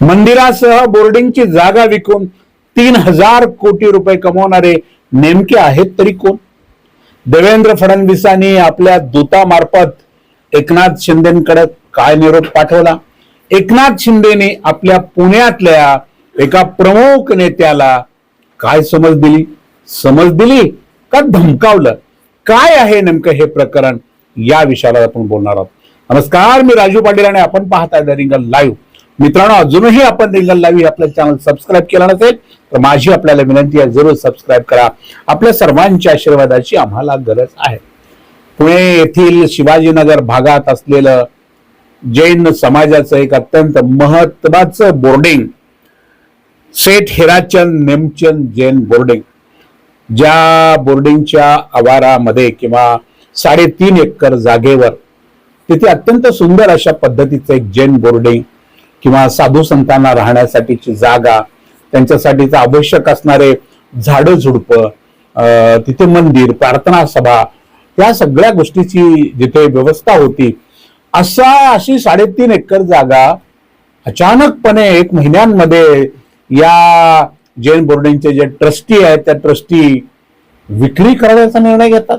मंदिरासह बोर्डिंगची जागा विकून तीन हजार कोटी रुपये कमवणारे नेमके आहेत तरी कोण? देवेंद्र फडणवीसांनी आपल्या दूतामार्फत एकनाथ शिंदेकडे काय निरोप पाठवला? एकनाथ शिंदेने आपल्या पुण्यातल्या एका प्रमुख नेत्याला काय समज दिली? समज दिली का धमकावलं? काय आहे नेमकं हे प्रकरण? या विषयाला आपण बोलणार आहोत. नमस्कार मी राजू पाटील आणि आपण पाहताय द रिंगल लाईव्ह. मित्रांनो अजूनही आपण रिंगल लावी हे आपलं चॅनल सबस्क्राईब केला नसेल तर माझी आपल्याला विनंती आहे जरूर सबस्क्राईब करा. आपल्या सर्वांच्या आशीर्वादाची आम्हाला गरज आहे. पुणे येथील शिवाजीनगर भागात असलेलं जैन समाजाचं एक अत्यंत महत्वाचं बोर्डिंग सेठ हिराचंद नेमचंद जैन बोर्डिंग ज्या बोर्डिंगच्या आवारामध्ये किंवा साडेतीन एकर जागेवर तिथे अत्यंत सुंदर अशा पद्धतीचं एक जैन बोर्डिंग किंवा साधू संतांना राहण्यासाठीची जागा त्यांच्यासाठीच आवश्यक असणारे झाडं झुडपं तिथे मंदिर प्रार्थना सभा या सगळ्या गोष्टीची जिथे व्यवस्था होती असा अशी साडेतीन एकर जागा अचानकपणे एक महिन्यांमध्ये या जैन बोर्डेंचे जे ट्रस्टी आहेत त्या ट्रस्टी विक्री करण्याचा निर्णय घेतात.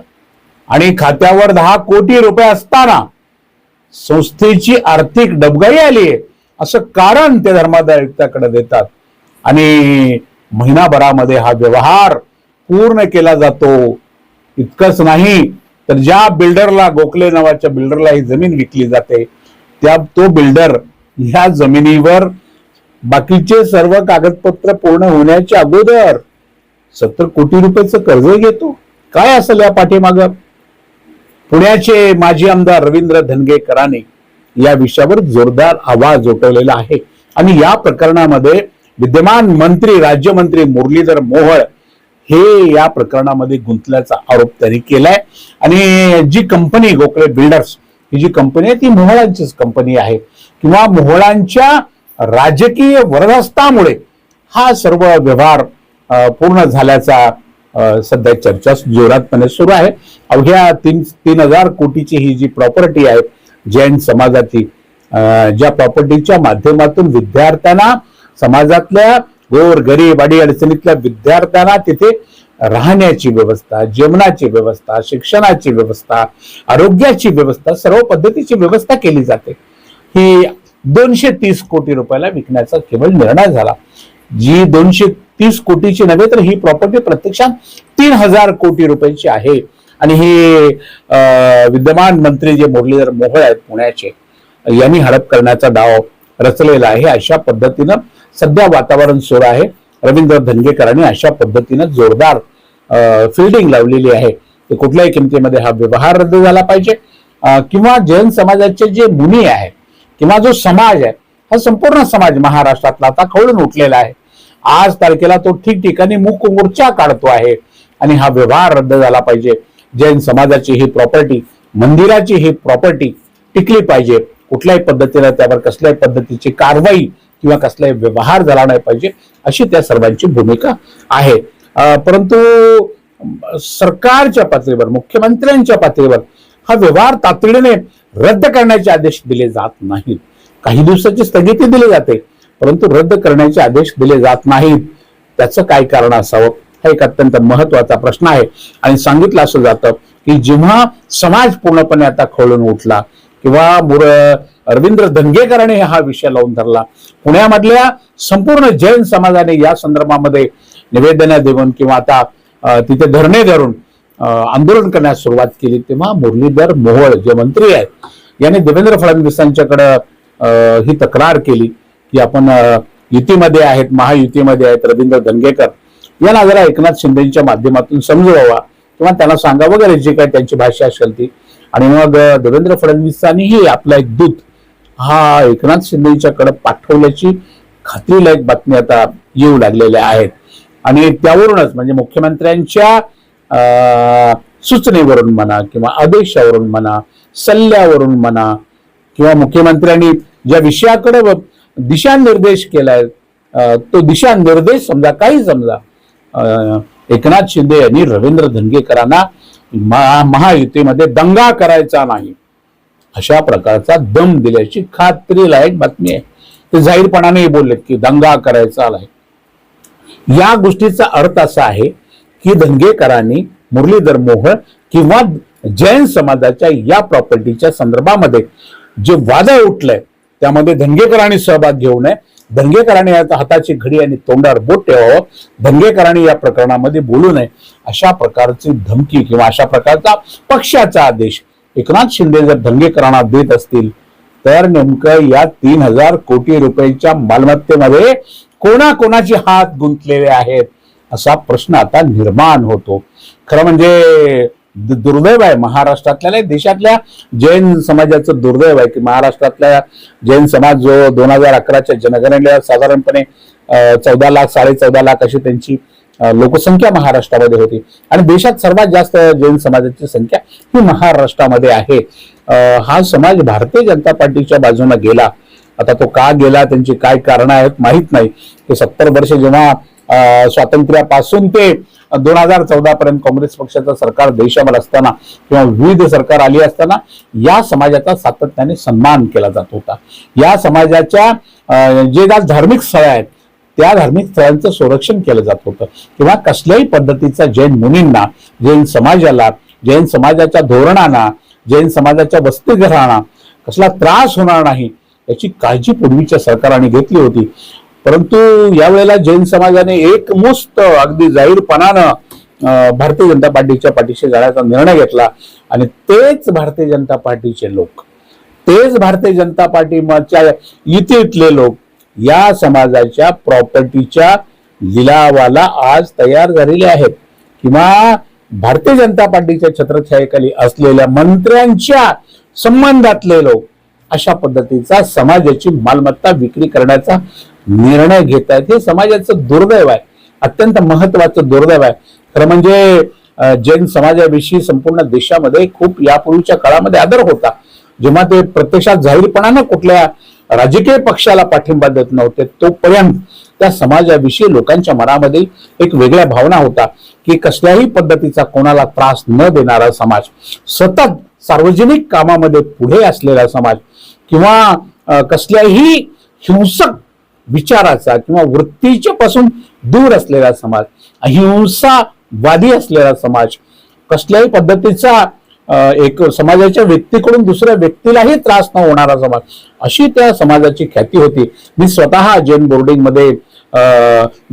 आणि खात्यावर दहा कोटी रुपये असताना संस्थेची आर्थिक डबगाई आली आहे असं कारण ते धर्मादायकडे देतात. आणि महिनाभरामध्ये हा व्यवहार पूर्ण केला जातो. इतकंच नाही तर ज्या बिल्डरला गोखले नावाच्या बिल्डरला ही जमीन विकली जाते त्या तो बिल्डर ह्या जमिनीवर बाकीचे सर्व कागदपत्र पूर्ण होण्याच्या अगोदर सत्तर कोटी रुपयाचं कर्ज घेतो. काय असेल या पाठीमाग? पुण्याचे माजी आमदार रवींद्र धनगेकरांनी या विषयावर जोरदार आवाज उठवलेला आहे. आणि या प्रकरणामध्ये विद्यमान मंत्री राज्यमंत्री मुरलीधर मोहोळ हे या प्रकरणामध्ये गुंतल्याचा आरोप त्यांनी केलाय. आणि जी कंपनी गोखले बिल्डर्स ही जी कंपनी आहे ती मोहळांचीच कंपनी आहे. किंवा मोहळांच्या राजकीय वरदस्तामुळे हा सर्व व्यवहार पूर्ण झाल्याचा सध्या चर्चा जोरातपणे सुरू आहे. अवघ्या तीन तीन हजार कोटीची ही जी प्रॉपर्टी आहे जैन समाजाची ज्या प्रॉपर्टीच्या माध्यमातून विद्यार्थ्यांना समाजातल्या गोर गरीब अडी अडचणीतल्या विद्यार्थ्यांना तिथे राहण्याची व्यवस्था जेवणाची व्यवस्था शिक्षणाची व्यवस्था आरोग्याची व्यवस्था सर्व पद्धतीची व्यवस्था केली जाते. ही दोनशे तीस कोटी रुपयाला विकण्याचा केवळ निर्णय झाला. जी दोनशे तीस कोटीची नव्हे तर ही प्रॉपर्टी प्रत्यक्षात तीन हजार कोटी रुपयाची आहे. आणि हे विद्यमान मंत्री जे मुरलीधर मोहोळ आहेत पुण्याचे यांनी हडप करण्याचा डाव रचलेला आहे. अशा पद्धतीनं सध्या वातावरण सुरू आहे. रवींद्र धनगेकरांनी अशा पद्धतीनं जोरदार फिल्डिंग लावलेली आहे. की कुठल्याही किमतीमध्ये हा व्यवहार रद्द झाला पाहिजे. किंवा जैन समाजाचे जे मुनी आहे किंवा जो समाज आहे हा संपूर्ण समाज महाराष्ट्रातला आता खवळून उठलेला आहे. आज तारखेला तो ठिकठिकाणी मूक मोर्चा काढतो आहे आणि हा व्यवहार रद्द झाला पाहिजे. जैन समाजाची ही प्रॉपर्टी मंदिराची ही प्रॉपर्टी टिकली पाहिजे. कुठल्याही पद्धतीने त्यावर कसल्याही पद्धतीची कारवाई किंवा कसलाही व्यवहार झाला नाही पाहिजे अशी त्या सर्वांची भूमिका आहे. परंतु सरकारच्या पातळीवर मुख्यमंत्र्यांच्या पातळीवर हा व्यवहार तातडीने रद्द करण्याचे आदेश दिले जात नाहीत. काही दिवसाची स्थगिती दिली जाते परंतु रद्द करण्याचे आदेश दिले जात नाहीत. त्याचं काय कारण असावं? हा एक अत्यंत महत्त्वाचा प्रश्न आहे. आणि सांगितलं असं जातं की जेव्हा समाज पूर्णपणे आता खवळून उठला किंवा मुर अरविंद्र धनगेकरांनी हा विषय लावून धरला पुण्यामधल्या संपूर्ण जैन समाजाने या संदर्भामध्ये निवेदनं देऊन किंवा आता तिथे धरणे धरून आंदोलन करण्यास सुरुवात केली तेव्हा मुरलीधर मोहोळ जे मंत्री आहेत यांनी देवेंद्र फडणवीसांच्याकडं ही तक्रार केली की आपण युतीमध्ये आहेत महायुतीमध्ये आहेत रवींद्र धनगेकर यांना जरा एकनाथ शिंदेच्या माध्यमातून समजवावा किंवा त्यांना सांगा वगैरे जी काही त्यांची भाषा असेल ती. आणि मग देवेंद्र फडणवीसांनीही आपला एक दूत हा एकनाथ शिंदेच्याकडे पाठवल्याची खात्रीलायक बातमी आता येऊ लागलेल्या आहेत. आणि त्यावरूनच म्हणजे मुख्यमंत्र्यांच्या सूचनेवरून म्हणा किंवा आदेशावरून म्हणा सल्ल्यावरून म्हणा किंवा मुख्यमंत्र्यांनी ज्या विषयाकडे दिशानिर्देश केलाय तो दिशानिर्देश समजा काही समजा एकनाथ शिंदे यांनी रवींद्र धनगेकरांना महायुतीमध्ये दंगा करायचा नाही अशा प्रकारचा दम दिल्याची खात्रीलायक बातमी आहे. ते जाहीरपणाने बोललेत की दंगा करायचा आलाय या गोष्टीचा अर्थ असा आहे की धनगेकरांनी मुरलीधर मोहोळ किंवा जैन समाजाच्या या प्रॉपर्टीच्या संदर्भामध्ये जे वाद उठलंय त्यामध्ये धनगेकरांनी सहभाग घेऊ नये. दंगेकरांनी या हाताची घडी आणि तोंडावर बोट ठेवावं. दंगेकरांनी या प्रकरणामध्ये बोलू नये. अशा प्रकारची धमकी किंवा अशा प्रकारचा पक्षाचा आदेश एकनाथ शिंदे जर दंगेकरांना देत असतील तर नेमकं या तीन हजार कोटी रुपयाच्या मालमत्तेमध्ये कोणाकोणाचे हात गुंतलेले आहेत असा प्रश्न आता निर्माण होतो. खरं म्हणजे दुर्दैव आहे. महाराष्ट्रातल्या नाही, देशातल्या जैन समाजाचं दुर्दैव आहे की महाराष्ट्रातल्या जैन समाज जो दोन हजार अकराच्या जनगणनेला साधारणपणे चौदा लाख साडे चौदा लाख अशी त्यांची लोकसंख्या महाराष्ट्रामध्ये होती. आणि देशात सर्वात जास्त जैन समाजाची संख्या ही महाराष्ट्रामध्ये आहे. हा समाज भारतीय जनता पार्टीच्या बाजूने गेला. आता तो का गेला त्यांची काय कारण आहेत माहीत नाही. ते सत्तर वर्ष जेव्हा स्वातंत्र्यापासून ते दोन हजार चौदा पर्यंत काँग्रेस पक्षाचं सरकार देशावर असताना किंवा विविध सरकार आली असताना या समाजाचा सातत्याने सन्मान केला जात होता. या समाजाच्या जे ज्या धार्मिक स्थळं आहेत त्या धार्मिक स्थळांचं संरक्षण केलं जात होतं. किंवा कसल्याही पद्धतीचा जैन मुनींना जैन समाजाला जैन समाजाच्या धोरणांना जैन समाजाच्या वस्तीग्रहांना कसला त्रास होणार नाही याची काळजी पूर्वीच्या सरकारने घेतली होती. परंतु यावेळेला जैन समाजाने एकमुस्त अगदी जाहीरपणानं भारतीय जनता पार्टीच्या पाठीशी जाण्याचा निर्णय घेतला. आणि तेच भारतीय जनता पार्टीचे लोक तेच भारतीय जनता पार्टीच्या युतीतले लोक या समाजाच्या प्रॉपर्टीच्या लिलावाला आज तयार झालेले आहेत. किंवा भारतीय जनता पार्टीच्या छत्रछायेखाली असलेल्या मंत्र्यांच्या संबंधातले लोक अशा पद्धतीचा समाजाची मालमत्ता विक्री करण्याचा निर्णय घेत आहेत. हे समाजाचं दुर्दैव आहे. अत्यंत महत्वाचं दुर्दैव आहे. खरं म्हणजे जैन समाजाविषयी संपूर्ण देशामध्ये खूप यापूर्वीच्या काळामध्ये आदर होता. जेव्हा ते प्रत्यक्षात जाहीरपणानं कुठल्या राजकीय पक्षाला पाठिंबा देत नव्हते तोपर्यंत त्या समाजाविषयी लोकांच्या मनामध्ये एक वेगळ्या भावना होता की कसल्याही पद्धतीचा कोणाला त्रास न देणारा समाज सतत सार्वजनिक कामामध्ये पुढे असलेला समाज किंवा कसल्याही हिंसक विचाराचा किंवा वृत्तीच्या पासून दूर असलेला समाज अहिंसावादी असलेला समाज कसल्याही पद्धतीचा एक समाजाच्या व्यक्तीकडून दुसऱ्या व्यक्तीलाही त्रास न होणारा समाज अशी त्या समाजाची ख्याती होती. मी स्वतः जैन बोर्डिंगमध्ये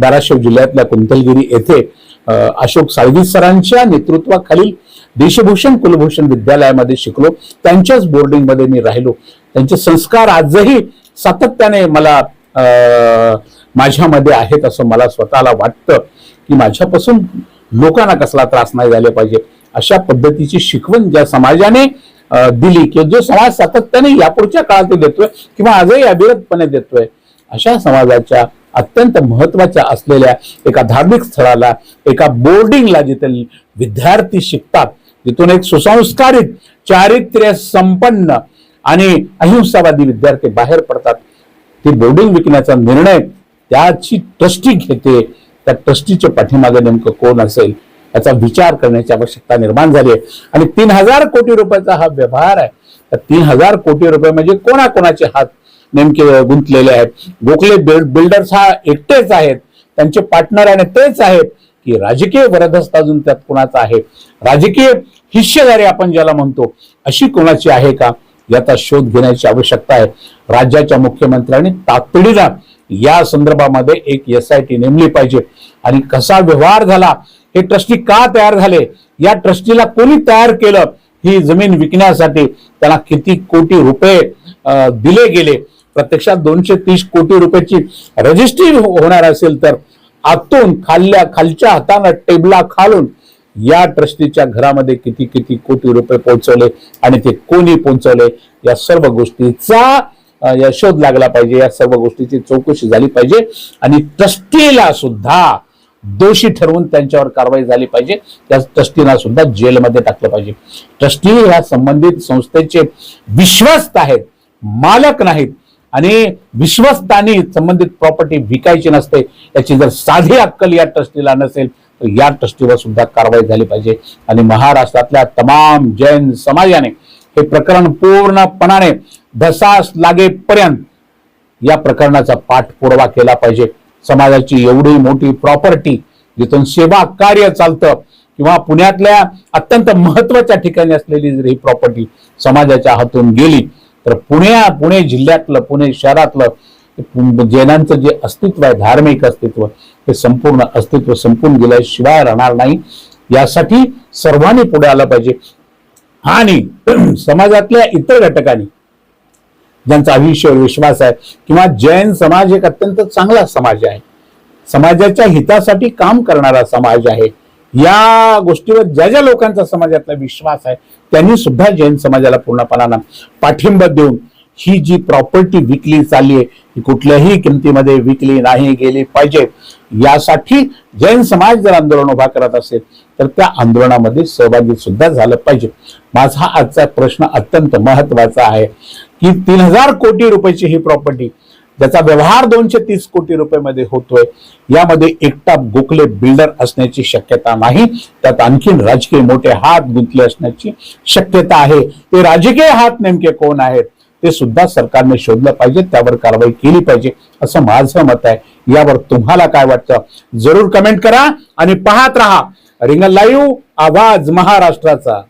धाराशिव जिल्ह्यातल्या कुंतलगिरी येथे अशोक साळवी सरांच्या नेतृत्वाखालील देशभूषण कुलभूषण विद्यालयामध्ये शिकलो. त्यांच्याच बोर्डिंगमध्ये मी राहिलो. त्यांचे संस्कार आजही सातत्याने मला माझ्यामध्ये आहेत असं मला स्वतःला वाटतं की माझ्यापासून लोकांना कसला त्रास नाही झाला पाहिजे. अशा पद्धतीची शिकवण ज्या समाजाने दिली किंवा जो समाज सातत्याने यापुढच्या काळात देतोय किंवा आजही अविरतपणे देतोय अशा समाजाच्या अत्यंत महत्त्वाच्या असलेल्या एका धार्मिक स्थळाला एका बोर्डिंगला जिथे विद्यार्थी शिकतात तिथून एक सुसंस्कारित चारित्र्य संपन्न आणि अहिंसावादी विद्यार्थी बाहेर पडतात. ते बोर्डिंग विकण्याचा निर्णय त्याची ट्रस्टी घेते. त्या ट्रस्टीच्या पाठीमागे नेमकं कोण असेल याचा विचार करण्याची आवश्यकता निर्माण झाली आहे. आणि तीन हजार कोटी रुपयाचा हा व्यवहार आहे. तर तीन हजार कोटी रुपये म्हणजे कोणाकोणाचे हात नेमके गुंतलेले आहेत? गोखले बिल्डर्स हा एकटेच आहेत. त्यांचे पार्टनर आणि तेच आहेत की राजकीय वरदस्त अजून त्यात कोणाचा आहे? राजकीय हिस्सेदारी आपण ज्याला म्हणतो अशी कोणाची आहे का? याचा शोध घेण्याची आवश्यकता आहे. राज्याच्या मुख्यमंत्र्यांनी तातडीनं या संदर्भामध्ये एक एस आय टी नेमली पाहिजे. आणि कसा व्यवहार झाला हे ट्रस्टी का तयार झाले या ट्रस्टीला कोणी तयार केलं ही जमीन विकण्यासाठी त्यांना किती कोटी रुपये दिले गेले. प्रत्यक्षात दोनशे तीस कोटी रुपयाची रजिस्ट्री होणार असेल तर आतून खाल्ल्या खालच्या हातानं टेबला खालून या ट्रस्टीच्या घरामध्ये किती किती कोटी रुपये पोहोचवले आणि ते कोणी पोहोचवले? या सर्व गोष्टीचा या शोध लागला पाहिजे. या सर्व गोष्टीची चौकशी झाली पाहिजे. आणि ट्रस्टीला सुद्धा दोषी ठरवून त्यांच्यावर कारवाई झाली पाहिजे. त्या ट्रस्टीला सुद्धा जेलमध्ये टाकलं पाहिजे. ट्रस्टी ह्या संबंधित संस्थेचे विश्वस्त आहेत मालक नाहीत आणि विश्वस्तानी संबंधित प्रॉपर्टी विकायची नसते याची जर साधी अक्कल या ट्रस्टीला नसेल या ट्रस्टीवर सुद्धा कारवाई झाली पाहिजे. आणि महाराष्ट्रातल्या तमाम जैन समाजाने हे प्रकरण पूर्णपणाने धसास लागेपर्यंत या प्रकरणाचा पाठपुरावा केला पाहिजे. समाजाची एवढी मोठी प्रॉपर्टी जिथून सेवा कार्य चालतं किंवा पुण्यातल्या अत्यंत महत्त्वाच्या ठिकाणी असलेली जर ही प्रॉपर्टी समाजाच्या हातून गेली तर पुणे पुणे जिल्ह्यातलं पुणे शहरातलं जैनांचं जे अस्तित्व आहे धार्मिक अस्तित्व हे संपूर्ण अस्तित्व संपून गेल्याशिवाय राहणार नाही. यासाठी सर्वांनी पुढे आलं पाहिजे. आणि समाजातल्या इतर घटकांनी ज्यांचा आयुष्यावर विश्वास आहे किंवा जैन समाज एक अत्यंत चांगला समाज आहे समाजाच्या हितासाठी काम करणारा समाज आहे या गोष्टीवर ज्या ज्या लोकांचा समाजातला विश्वास आहे त्यांनी सुद्धा जैन समाजाला पूर्णपणानं पाठिंबा देऊन ही जी प्रॉपर्टी विकली चालली आहे ही कुठल्याही किमतीमध्ये विकली नाही गेली पाहिजे. यासाठी जैन समाज जर आंदोलन उभा करत असेल तर त्या आंदोलनामध्ये सहभागी सुद्धा झालं पाहिजे. माझा आजचा प्रश्न अत्यंत महत्त्वाचा आहे की तीन हजार कोटी रुपयाची ही प्रॉपर्टी ज्याचा व्यवहार दोनशे तीस कोटी रुपयामध्ये होतोय यामध्ये एकटा गोखले बिल्डर असण्याची शक्यता नाही. त्यात आणखीन राजकीय मोठे हात गुंतले असण्याची शक्यता आहे. ते राजकीय हात नेमके कोण आहेत? ते सुद्धा सरकारने शोधलं पाहिजे त्यावर कारवाई केली पाहिजे असं माझं मत आहे. यावर तुम्हाला काय वाटतं? जरूर कमेंट करा आणि पाहत राहा. रिंगल लाईव्ह आवाज महाराष्ट्राचा.